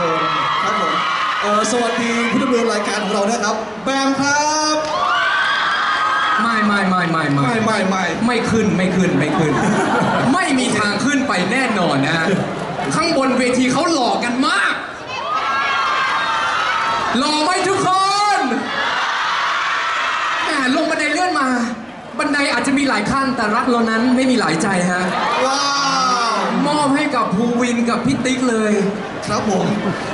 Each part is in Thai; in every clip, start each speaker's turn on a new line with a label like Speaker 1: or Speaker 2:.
Speaker 1: ครับ
Speaker 2: สวัสดีครับทุกคน
Speaker 1: ครับผมเออสวัสดีผู้ดำเนินรายการของเรานะครับ แบมครับ
Speaker 3: ไม่ไม่ไม่ไม่ไม่
Speaker 1: ไม่ไม่ไม่
Speaker 3: ไม่ขึ้นไม่ขึ้นไม่ขึ้น ไม่มีทางขึ้นไปแน่นอนนะข้างบนเวทีเขาหลอกกันมาก หล่อไหมทุกคนแหมลงบันไดเลื่อนมา บันไดอาจจะมีหลายขั้นแต่รักเรานั้นไม่มีหลายใจฮะ
Speaker 1: ว้าว
Speaker 3: มอบให้กับภูวินกับพี่ติ๊กเลย
Speaker 1: ครับผม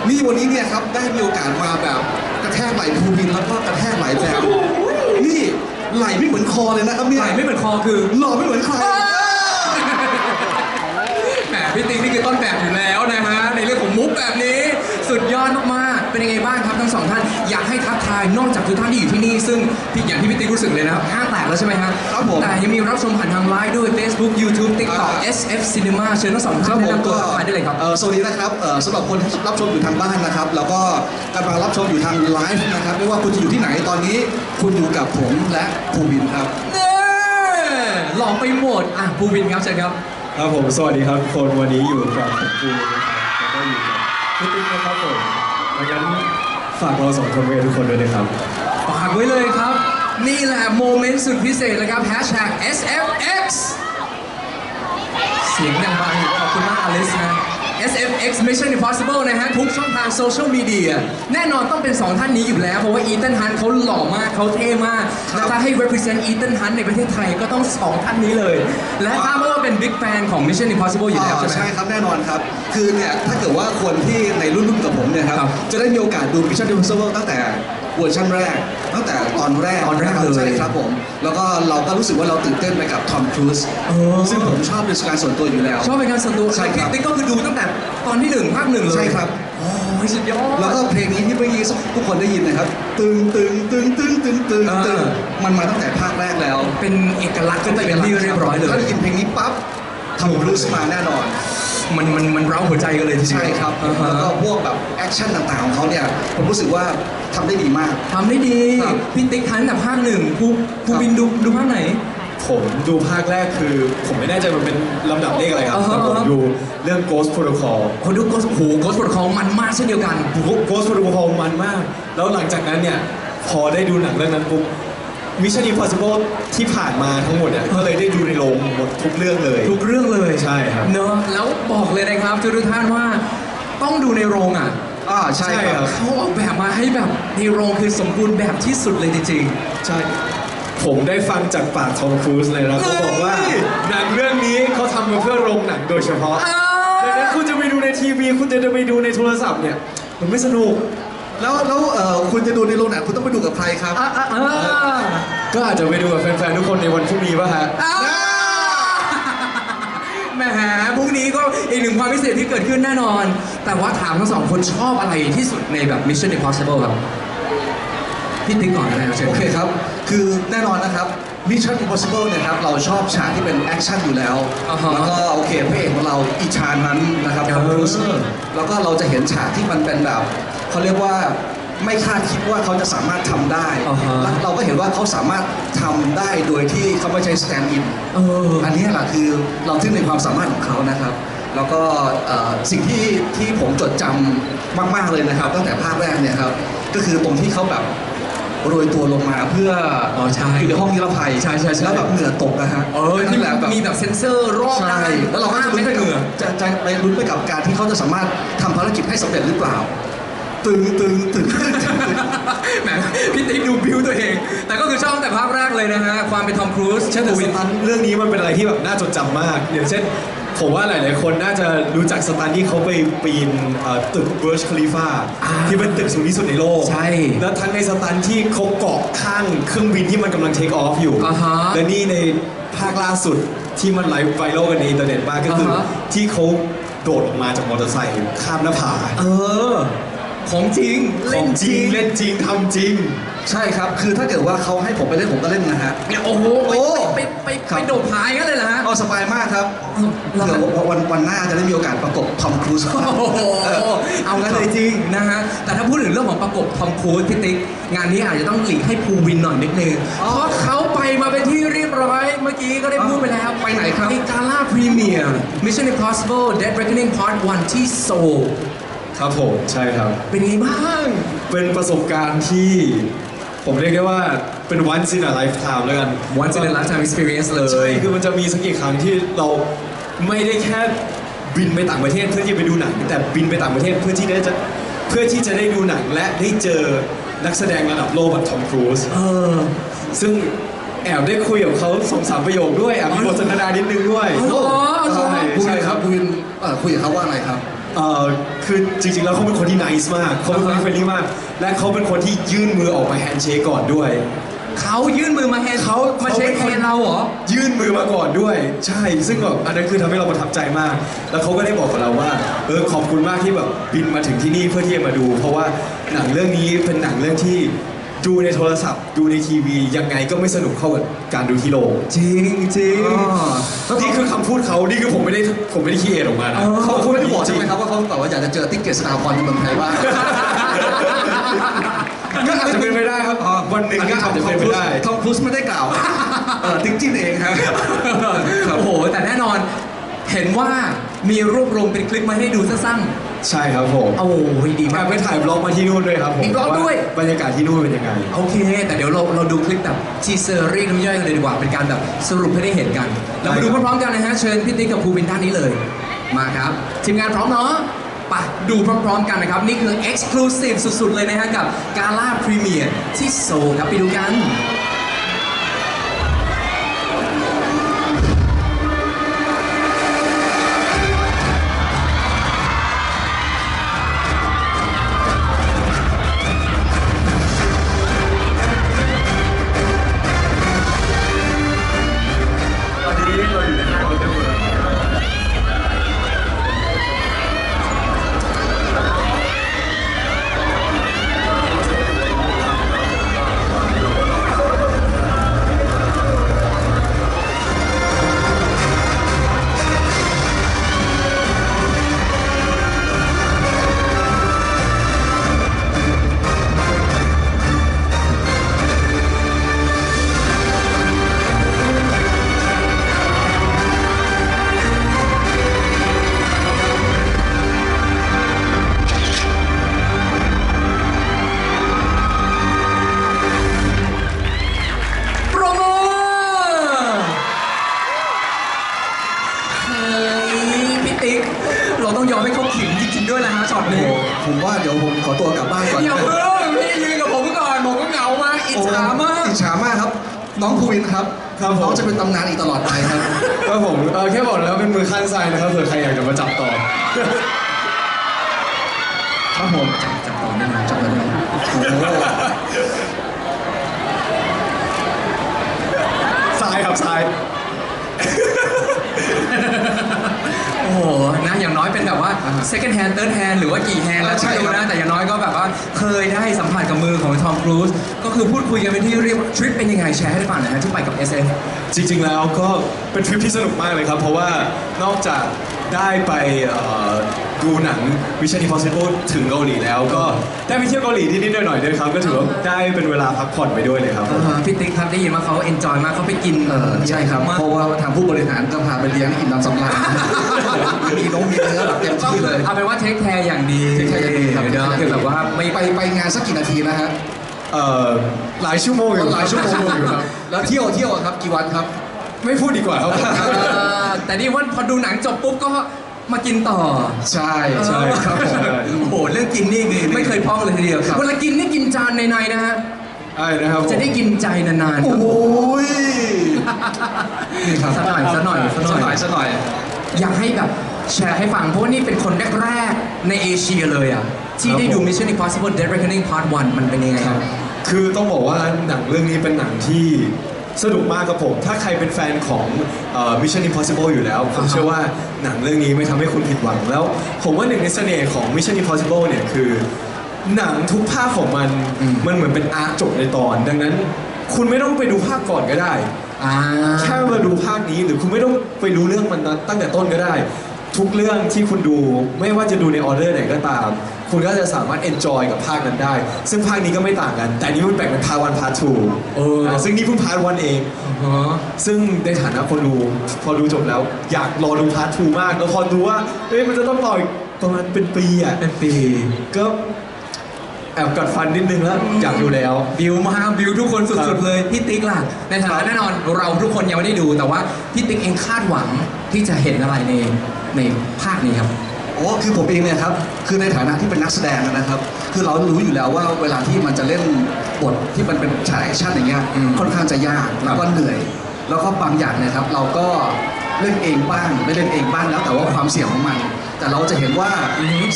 Speaker 1: นี่วันนี้เนี่ยครับได้มีโอกาสมาแบบกระแทกไหล่ภูวินแล้วก็กระแทกไหล่แบมนี่ไหล่ไม่เหมือนคอเลยนะครับเนี่ย
Speaker 3: ไหลไม่เหมือนคอคือ
Speaker 1: หล่อไม่เหมือนใคร
Speaker 3: แหมพี่ติ๊กนี่คือต้นแบบอยู่แล้วนะฮะในเรื่องของมุกแบบนี้สุดยอดมากๆ เป็นยังไงบ้างครับทั้งสองท่านอยากให้ทักทายนอกจากทุกท่านที่อยู่ที่นี่ ซึ่งพี่อย่างที่พี่ติ๊กรู้สึกเลยนะครับห้างแตกแล้วใช่ไหมฮะ
Speaker 1: ครับผม
Speaker 3: แต่ยังมีรับชมผ่านทางไลฟ์ด้วย Facebook YouTube TikTok
Speaker 1: อ่า
Speaker 3: SF Cinema เชิญทั้งสอง
Speaker 1: ค
Speaker 3: ท่า
Speaker 1: รั
Speaker 3: น
Speaker 1: บ
Speaker 3: แนะ
Speaker 1: ผม
Speaker 3: นำตัว
Speaker 1: ก็
Speaker 3: ทักทายได้เลยครับ
Speaker 1: เอ่อสวัสดีนะครับเอ่อสำหรับคนที่รับชมอยู่ทางบ้านนะครับ แล้วก็กำลังรับชมอยู่ทางไลฟ์นะครับ ไม่ว่าคุณจะอยู่ที่ไหนตอนนี้ คุณอยู่กับผมและภูวินครับ
Speaker 3: เน่หลอกไปหมดอะภูวินครับเชิญครับ
Speaker 2: ครับผมสวัสดีครับทุกคนวันนี้อยู่กับผมปูนะครับแล้วก็อยู่กับพี่ติ๊กนะครับผม งั้นฝากเราสองคนไว้ทุกคนด้วยนะครับ
Speaker 3: ฝากไว้เลยครับ นี่แหละโมเมนต์สุดพิเศษนะครับ #SFX เสียงดังบางอยู่ขอบคุณมากอลิสนะ SFX Mission Impossible นะฮะ ทุกช่องทางโซเชียลมีเดียแน่นอนต้องเป็น 2 ท่านนี้อยู่แล้ว เพราะว่าอี a n นฮันเขาหล่อมากเขาเท่มาก
Speaker 1: ครับ
Speaker 3: และถ้าให้ represent อี a n นฮันในประเทศไทยก็ต้อง 2 ท่านนี้เลย และทราบว่าเป็น Big Fan ของ Mission Impossible อยู่แล้ว
Speaker 1: อ่า
Speaker 3: ใช่ไหม
Speaker 1: ใช่ครับแน่นอนครับ คือเนี่ยถ้าเกิดว่าคนที่ในรุ่นรุ่นกับผมเนี่ยครับ
Speaker 3: ครับ
Speaker 1: จะได้มีโอกาสดู Mission Impossible ตั้งแต่ เวอร์ชันแรก ตั้งแต่ตอนแรก
Speaker 3: ตอนแรกะ
Speaker 1: คบ
Speaker 3: เลย
Speaker 1: ใช่ครับผมแล้วก็เราก็รู้สึกว่าเราตื่นเต้นไปกับทอมครูซ
Speaker 3: เออ
Speaker 1: ซึ่งผมชอบเป็นการส่วนตัวอยู่แล้ว
Speaker 3: ชอบเป็นการส่วนตัว
Speaker 1: ใช่ครับ
Speaker 3: ติ๊กก็คือดูตั้งแต่ตอนที่หนึ่งภาคหนึ่งเลย
Speaker 1: ใช่ครับ
Speaker 3: โอ้ยสุดยอด
Speaker 1: แล้วก็เพลงนี้ที่เมื่อกี้ทุกคนได้ยินนะครับ ตึงตึงตึงตึงตึงตึงตึง
Speaker 3: อ่า
Speaker 1: มันมาตั้งแต่ภาคแรกแล้ว
Speaker 3: เป็นเอกลักษณ์กันไปเป็นที่เรียบร้อยเลย
Speaker 1: ถ้าได้ยินเพลงนี้ปั๊บทอมครูซมาแน่นอน
Speaker 3: มันมันมันเร้าหัวใจกันเลยทีเดียว
Speaker 1: ใช่ครับ
Speaker 3: อ่าฮะ
Speaker 1: แล้วก็พวกแบบแอคชั่นต่างๆของเขาเนี่ยผมรู้สึกว่าทำได้ดีมาก
Speaker 3: ทำได้ดี
Speaker 1: ครับ
Speaker 3: พี่ติ๊กทันแต่ภาคหนึ่งครูครู
Speaker 1: ครับ
Speaker 3: บินดูดูภาคไหน
Speaker 2: ผมดูภาคแรกคือ ผมไม่แน่ใจมันเป็นลำดับเลขอะไรครับ
Speaker 3: อ่าฮะ
Speaker 2: แต่ผมดูเรื่อง Ghost Protocol
Speaker 3: คนดูโกสโหโกสปอดคองมันมากเช่นเดียวกัน
Speaker 2: Ghost Protocol มันมาก แล้วหลังจากนั้นเนี่ย พอได้ดูหนังเรื่องนั้นปุ๊บ Mission Impossible ที่ผ่านมาทั้งหมดเนี่ยก็เลยได้ดูในโรงหมดทุกเรื่องเลย
Speaker 3: ทุกเรื่องเลย
Speaker 2: ใช่ครับ
Speaker 3: เนอะแล้วบอก เลยนะครับทุกท่านว่าต้องดูในโรงอะ
Speaker 1: อ่าใช่ค
Speaker 2: ใช่ครั
Speaker 1: รับ
Speaker 2: บ
Speaker 3: เขาออกแบบมาให้แบบในโรงคือสมบูรณ์แบบที่สุดเลยจริง
Speaker 2: ใช่ ผมได้ฟังจากปากทอมครูซเลยนะเขาบอกว่า
Speaker 3: เฮ้ย
Speaker 2: หนังเรื่องนี้เขาทำมาเพื่อโรงหนังโดยเฉพาะ
Speaker 3: ๆอ่า
Speaker 2: ดังนั้นคุณจะไปดูในทีวี คุณจะไปดูในโทรศัพท์เนี่ยมันไม่สนุก
Speaker 1: แล้วแล้วเอ่อคุณจะดูในโรงหนังคุณต้องไปดูกับใครครับ
Speaker 3: อ่าอ่าอ่า
Speaker 2: ก็อาจจะไปดูกับแฟนๆทุกคนในวันพรุ่งนี้ป่ะฮะ
Speaker 3: อ่าแหมพรุ่งนี้ก็อีก หนึ่งความพิเศษที่เกิดขึ้นแน่นอน แต่ว่าถามทั้งสองคนชอบอะไรที่สุดในแบบ Mission Impossible ครับพี่ติ๊กก่อนนะครับเชิญ
Speaker 1: โอเคครับ คือแน่นอนนะครับ Mission Impossible เนี่ยครับ เราชอบฉากที่เป็นแอคชั่นอยู่แล้ว
Speaker 3: อ่าฮะ
Speaker 1: แล้วก็โอเคพระเอกของเราอีชานนั้นนะครับทอมครูซ
Speaker 3: เออ
Speaker 1: แล้วก็เราจะเห็นฉากที่มันเป็นแบบเขาเรียกว่าไม่คาดคิดว่าเขาจะสามารถทำได้
Speaker 3: อ่าฮะ
Speaker 1: แล้วเราก็เห็นว่าเขาสามารถทำได้โดยที่เขาไม่ใช้สแตนด์อิน
Speaker 3: เออ
Speaker 1: อันนี้แหละคือเราทึ่งในความสามารถของเขานะครับ แล้วก็เอ่อสิ่งที่ที่ผมจดจำมาก ๆเลยนะครับ ตั้งแต่ภาคแรกเนี่ยครับก็คือตรงที่เขาแบบโรยตัวลงมาเพื่อ
Speaker 3: อ๋อใช่
Speaker 1: อยู่ในห้องนิรภัย
Speaker 3: ใช่ใช่ใช่
Speaker 1: แล้วแบบเหงื่อตกนะฮะ
Speaker 3: เออที่
Speaker 1: นั่นแหละแบบ
Speaker 3: มีแบบเซ็นเซอร์รอบ
Speaker 1: ใช่
Speaker 3: ได้
Speaker 1: แล้วเราก็จะลุ้นไป
Speaker 3: ไม่
Speaker 1: กับ
Speaker 3: เหงื่อ
Speaker 1: จะจะไปลุ้นไปกับการที่เขาจะสามารถทำภารกิจให้สำเร็จหรือเปล่าตึงตึงตึงตึงตึงตึง
Speaker 3: แหมพี่ติ๊กดูบิวตัวเอง แต่ก็คือชอบตั้งแต่ภาคแรกเลยนะฮะ ความเป็นทอมครูซ
Speaker 2: ใช่แต่สตันท์เรื่องนี้มันเป็นอะไรที่แบบน่าจดจำมากอย่างเช่น ผมว่าหลาย ๆ คนน่าจะรู้จักสตันท์ที่เขาไปปีนเอ่อตึกเบิร์ชคลีฟา
Speaker 3: อ่า
Speaker 2: ที่เป็นตึกสูงที่สุดในโลก
Speaker 3: ใช่
Speaker 2: แล้วทั้งในสตันท์ที่เขาเกาะข้างเครื่องบินที่มันกำลังเทคออฟอยู่
Speaker 3: อ่าฮะ
Speaker 2: และนี่ในภาคล่าสุดที่มันไลฟ์ไวรัลกันในอินเทอร์เน็ตมากก็คืออา
Speaker 3: ฮะ
Speaker 2: ที่เขาโดดออกมาจากมอเตอร์ไซค์ข้ามหน้าผา
Speaker 3: เออ ของจริง
Speaker 2: ข
Speaker 3: เล่
Speaker 2: อนง
Speaker 3: จ
Speaker 2: จริ
Speaker 3: ริ
Speaker 2: ง
Speaker 3: ง
Speaker 2: เล่นจริงทำจริง
Speaker 1: ใช่ครับ คือถ้าเกิดว่าเขาให้ผมไปเล่นผมก็เล่นนะฮะ
Speaker 3: เนี่ยโอ้โห
Speaker 1: โอ้
Speaker 3: ไปไป
Speaker 1: ครั
Speaker 3: ไป
Speaker 1: บ
Speaker 3: โดดผายกันเลยเหรอฮะ
Speaker 1: อ๋อสบายมากครับ
Speaker 3: เหรอ
Speaker 1: เดี๋ยววันวันหน้าจะได้มีโอกาสประกบทอมครูซ
Speaker 3: โอ้โหเอางั้นเลยจริงนะฮะแต่ถ้าพูดถึงเรื่องของประกบทอมครูซพี่ติ๊กงานนี้อาจจะต้องหลีกให้ภูวินหน่อยนิดนึงเพราะเขาไปมาเป็นที่เรียบร้อย เมื่อกี้ก็ได้พูดไปแล้ว
Speaker 1: ไปไหนครับ
Speaker 3: ในกาล่าพรีเมียร์ Mission Impossible Dead Reckoning Part 1 ที่โซล
Speaker 2: ครับผมใช่ครับ
Speaker 3: เป็นไงบ้าง
Speaker 2: เป็นประสบการณ์ที่ ผมเรียกได้ว่าเป็น once in a lifetime แล้วกัน
Speaker 3: Once in a lifetime experience เล
Speaker 2: ใช่
Speaker 3: ย
Speaker 2: คือมันจะมีสักกี่ครั้งที่เราไม่ได้แค่บินไปต่างประเทศเพื่อที่จะไปดูหนัง แต่บินไปต่างประเทศเพื่อที่ได้จะเพื่อที่จะได้ดูหนังและได้เจอนักแสดงระดับโลกแบบทอมครูซ
Speaker 3: เออ
Speaker 2: ซึ่งแอบได้คุยกับเขาสองสามประโยคด้วยแอบมีบทสนทนานิดนึงด้วย
Speaker 3: อ๋อเหรออ๋อเหรอ
Speaker 2: ใช่
Speaker 1: คุณ
Speaker 2: ใช่
Speaker 1: ค
Speaker 2: ค
Speaker 1: รั
Speaker 2: รั
Speaker 1: บบคุณเอ่อคุยกับเขาว่าอะไรครับ
Speaker 2: เอ่อคือจริงๆแล้วเขาเป็นคนที่ nice มากเขาเป็นคนที่เฟรนลี่มาก และเขาเป็นคนที่ยื่นมือออกมาแฮนด์เชคก่อนด้วย
Speaker 3: เขายื่นมือมาแฮนด์
Speaker 2: เขา
Speaker 3: มาเช็ค
Speaker 2: เขา
Speaker 3: แฮ
Speaker 2: เป็นคน
Speaker 3: นด์เราเหรอ
Speaker 2: ยื่นมือมาก่อนด้วย ใช่ ซึ่งแบบอันนั้นคือทำให้เราประทับใจมาก แล้วเขาก็ได้บอกกับเราว่า เออขอบคุณมากที่แบบบินมาถึงที่นี่เพื่อที่จะมาดู เพราะว่าหนังเรื่องนี้เป็นหนังเรื่องที่ ดูในโทรศัพท์ ดูในทีวียังไงก็ไม่สนุกเท่ากับการดูที่โรง
Speaker 3: จริงจริง
Speaker 2: นี่คือคำพูดเขานี่คือผมไม่ได้ผมไม่ได้คิดเองออกมานะ
Speaker 3: อ๋อ
Speaker 1: เขา
Speaker 2: พูด
Speaker 1: ไม่ได้
Speaker 2: จ
Speaker 1: บอก
Speaker 2: ริ
Speaker 1: ใช่
Speaker 2: ง
Speaker 1: ไหมครับว่าเขาแบบว่าอยากจะเจอติ๊กเกตสตาร์พรที่เมืองไทยบ้าง
Speaker 2: ก็อาจจะเป็นไปได้ครับวันหนึ่งก็อาจจะเป็นไปได้
Speaker 1: ทอมครูซไม่ได้กล่าวเออติ๊กจิ้นเองครับ
Speaker 3: โอ้โหแต่แน่นอนเห็นว่ามีรวบรวมเป็นคลิปมาให้ดูสั้น
Speaker 2: ใช่ครับผม
Speaker 3: ๆโอ้ยดี
Speaker 2: แอ
Speaker 3: มาก
Speaker 2: บไปถ่ายบล็อกมาที่นู่นด้วยครับผม
Speaker 3: มีบล็อกด้วยา
Speaker 2: บรรยากาศที่นู่นเป็นยังไง
Speaker 3: โอเค แต่เดี๋ยวเราเราดูคลิปแบบทีเซอร์รีน้ำย่อยกันเลยดีกว่า เป็นการแบบสรุปให้ได้เห็นกัน เรามาดูพร้อมๆกันนะฮะ เชิญพี่ติ๊กกับครูวินด้านนี้เลย มาครับ ทีมงานพร้อมเนาะไปดูพร้อมๆกันนะครับ นี่คือ Exclusive สุดๆ เลยนะฮะ กับกาล่าพรีเมียร์ที่โซลครับไปดูกัน
Speaker 1: ครับครับ
Speaker 2: ผม
Speaker 1: น้องจะเป็นตำนานอีกตลอดไปครับ
Speaker 2: ก็ผมเออแค่บอกแล้วเป็นมือข้างซ้ายนะครับเผื่อใครอยากจะมาจับต่อ
Speaker 1: ครับผม
Speaker 3: จับต่อได้ไหม
Speaker 1: จับเลยนะโอ้โห
Speaker 2: ซ้ายครับซ้าย
Speaker 3: โอ้โห เป็นแบบว่า second hand third hand หรือว่ากี่ hand แล้ว
Speaker 1: ใช่
Speaker 3: ใช่
Speaker 1: ครับ
Speaker 3: นะ แต่อย่างน้อยก็แบบว่าเคยได้สัมผัสกับมือของทอมครูซก็คือพูดคุยกันเป็นที่เรียบทริปเป็นยังไงแชร์ให้ได้ฟังหน่อยนะที่ไปกับ SF
Speaker 2: จริง ๆ แล้วก็เป็นทริปที่สนุกมากเลยครับ เพราะว่านอกจาก ได้ไปเอ่อดูหนัง Mission Impossible ถึงเกาหลีแล้วก็ได้ไปเที่ยวเกาหลีนิดๆหน่อยๆด้วยครับ ก็ถือว่าได้เป็นเวลาพักผ่อนไปด้วยเลยครับผม
Speaker 3: อ่าพี่ติ๊กครับได้ยินว่าเขา enjoy มากเขาไปกิน
Speaker 1: เออใช่ครับ
Speaker 3: มาก
Speaker 1: เพราะว่าทางผู้บริหารก็พาไปเลี้ยงอิ่มน้ำสำราญมีน้องมีเนื้อแบบเต็ม
Speaker 3: ก็
Speaker 1: ที่
Speaker 3: คื
Speaker 1: เล
Speaker 3: อยเอาเป็นว่าเทคแคร์อย่างดี
Speaker 1: Take care อย่างดีครับ
Speaker 3: เดี๋ยวคือแบบว่าไม่
Speaker 1: ไปไปงานสักกี่นาทีนะฮะ
Speaker 2: เอ่อหลายชั่วโมงอยู่
Speaker 1: หลายชั่วโมง
Speaker 2: อยู่ครับ
Speaker 1: แล้วเที่ยวเที่ยวอะครับกี่วันครับ
Speaker 2: ไม่พูดดีกว่าครับ
Speaker 3: เออ แต่นี่ว่าพอดูหนังจบปุ๊บก็มากินต่อ
Speaker 1: ใช่ใช่ครับผม
Speaker 3: โอ้โหเรื่องกินนี่ไม่เคยพร่องเลยทีเดียว
Speaker 1: ครับ
Speaker 3: เวลากินนี่กินจานในๆนะฮะ
Speaker 2: ใช่นะครับผม
Speaker 3: จะได้กินใจนานๆครับ
Speaker 1: โอ้ยนี่ครับ
Speaker 3: สักหน่อยสักหน่อยสักห
Speaker 1: สักห
Speaker 3: น่
Speaker 1: น่
Speaker 3: อ
Speaker 1: อยยสักหน่อย
Speaker 3: อยากให้แบบแชร์ให้ฟังเพราะว่านี่เป็นคนแรกๆในเอเชียเลยอะที่ได้ดู Mission Impossible Dead Reckoning Part 1 มันเป็นยังไงครับ
Speaker 2: คือต้องบอกว่าหนังเรื่องนี้เป็นหนังที่ สนุกมากครับผม ถ้าใครเป็นแฟนของเอ่อ Mission Impossible อยู่แล้ว ผมเชื่อว่าหนังเรื่องนี้ไม่ทำให้คุณผิดหวังแล้ว ผมว่าหนึ่งในเสน่ห์ของ Mission Impossible เนี่ยคือ หนังทุกภาคของมัน
Speaker 3: อืม
Speaker 2: มันเหมือนเป็นอาร์คจบในตอน ดังนั้น คุณไม่ต้องไปดูภาคก่อนก็ได้
Speaker 3: อ่า
Speaker 2: แค่มาดูภาคนี้หรือคุณไม่ต้องไปรู้เรื่องมันตั้งแต่ต้นก็ได้ ทุกเรื่องที่คุณดูไม่ว่าจะดูในออเดอร์ไหนก็ตาม คุณก็จะสามารถ enjoy กับภาคนั้นได้ ซึ่งภาคนี้ก็ไม่ต่างกัน แต่อันนี้มันแบ่งเป็นพาร์ทวันพาร์ททู
Speaker 3: เออ
Speaker 2: ซึ่งนี่เพิ่งพาร์ทวันเอง
Speaker 3: อ๋อ
Speaker 2: ซึ่งในฐานะคนดูพอดูจบแล้ว อยากรอดูพาร์ททูมาก แล้วพอดูว่าเอ้ยมันจะต้องรออีกประมาณเป็นปีอะ
Speaker 3: เป็นปี
Speaker 2: ก็แอบกัดฟันนิดนึงแล้ว อยากดูแล้ว
Speaker 3: บิวมาบิวทุกคน
Speaker 2: ครั
Speaker 3: สุด
Speaker 2: บ
Speaker 3: ๆเลยพี่ติ๊กล่ะในฐานะแน่นอนเราทุกคนยังไม่ได้ดูแต่ว่าพี่ติ๊กเองคาดหวังที่จะเห็นอะไรในในภาคนี้ครับ
Speaker 1: โอ้คือผมเองเนี่ยครับคือในฐานะที่เป็นนักแสดงนะครับ คือเรารู้อยู่แล้วว่าเวลาที่มันจะเล่นบทที่มันเป็นฉากแอคชั่นอย่างเงี้ย
Speaker 3: อืม
Speaker 1: ค่อนข้างจะยากแล้วก็เหนื่อย แล้วก็บางอย่างเนี่ยครับเราก็เล่นเองบ้างไม่เล่นเองบ้างแล้วแต่ว่าความเสี่ยงของมัน แต่เราจะเห็นว่า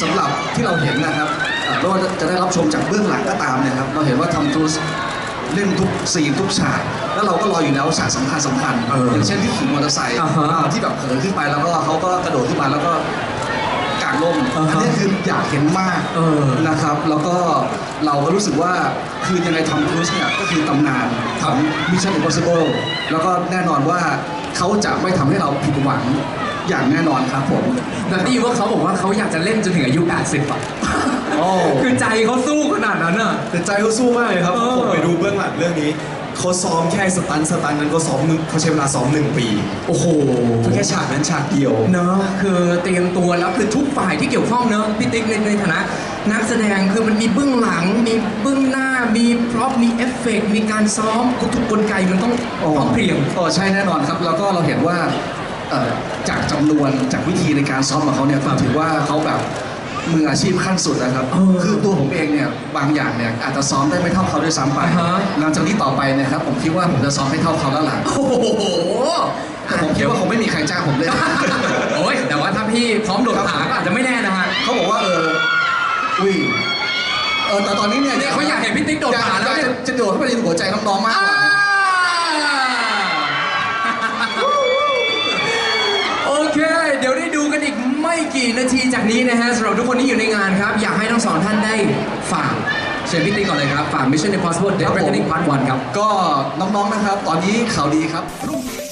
Speaker 1: สำหรับที่เราเห็นนะครับเอ่อไม่ว่าจะได้รับชมจากเบื้องหลังก็ตามเนะครับเราเห็นว่าทำทูสเล่นทุกซีนทุกฉากแล้วเราก็รออยู่แล้วฉากสำคัญสำคัญ
Speaker 3: เออ
Speaker 1: อย่างเช่นที่ขี่มอเตอร์ไซค์
Speaker 3: อ่าฮะ
Speaker 1: อ่าที่แบบเหินขึ้นไปแล้วก็เขาก็กระโดดขึ้นมาแล้วก็กลางร่ม
Speaker 3: อ่าฮะ
Speaker 1: อันนี้คืออยากเห็นมาก
Speaker 3: เออ
Speaker 1: นะครับ แล้วก็เราก็รู้สึกว่าคือยังไงทำครูซเนี่ยก็คือตำนานของ Mission Impossible แล้วก็แน่นอนว่าเขาจะไม่ทำให้เราผิดหวังอย่างแน่นอนครับผม
Speaker 3: แต่ได้ยินว่าเขาบอกว่าเขาอยากจะเล่นจนถึงอายุ 80 อะ
Speaker 1: โอ้
Speaker 3: คือใจเขาสู้ขนาดนั้นอะ
Speaker 2: แต่ใจเขาสู้มากเลยครับ
Speaker 3: เออ
Speaker 2: ผมไปดูเบื้องหลังเรื่องนี้ เขาซ้อมแค่สตันท์สตันท์นั้นเขาซ้อมหนึ่งเขาใช้เวลาซ้อมหนึ่งปี
Speaker 3: โอ้โห
Speaker 2: เพื่อแค่ฉากนั้นฉากเดียว
Speaker 3: เนอะคือเตรียมตัวแล้วคือทุกฝ่ายที่เกี่ยวข้องเนอะพี่ติ๊กในในฐานะ นักแสดงคือมันมีเบื้องหลัง มีเบื้องหน้ามีพร็อพมีเอฟเฟกต์มีการซ้อมทุกกลไกมันต้องพร้อมเพรียง
Speaker 1: โอ้ใช่แน่นอนครับ แล้วก็เราเห็นว่าเอ่อจากจำนวนจากวิธีในการซ้อมของเขาเนี่ยก็ถือว่าเขาแบบ มืออาชีพขั้นสุดนะครับ
Speaker 3: เออ
Speaker 1: คือตัวผมเองเนี่ยบางอย่างเนี่ยอาจจะซ้อมได้ไม่เท่าเขาด้วยซ้ำไป
Speaker 3: อ่าฮะ
Speaker 1: หลังจากนี้ต่อไปเนะครับผมคิดว่าผมจะซ้อมให้เท่าเขาแล้วล่ะ
Speaker 3: โอ้โห
Speaker 1: แต่ผมคิดว่าคงไม่มีใครจ้างผมเลย
Speaker 3: โอ้ยแต่ว่าถ้าพี่พร้อมโดดขาก็อาจจะไม่แน่นะฮะ
Speaker 1: เขาบอกว่าเอออุ้ยเออแต่ตอนนี้เนี่ย
Speaker 3: เนี่ยเขาอยากเห็นพี่ติ๊กโดดขาแล้วเนี่ย
Speaker 1: อยากจะจะโดดเข้าไปในหัวใจน้องๆมากกว่า
Speaker 3: โอเค เดี๋ยวได้ดูกันอีก ไม่กี่นาทีจากนี้นะฮะสำหรับทุกคนที่อยู่ในงานครับ อยากให้ทั้งสองท่านได้ฝากเชิญพี่ติ๊กก่อนเลยครับ ฝาก Mission Impossible Dead Reckoning Part 1ครับ
Speaker 1: ก็น้องๆนะครับ ตอนนี้ข่าวดีครับพรุ่งนี้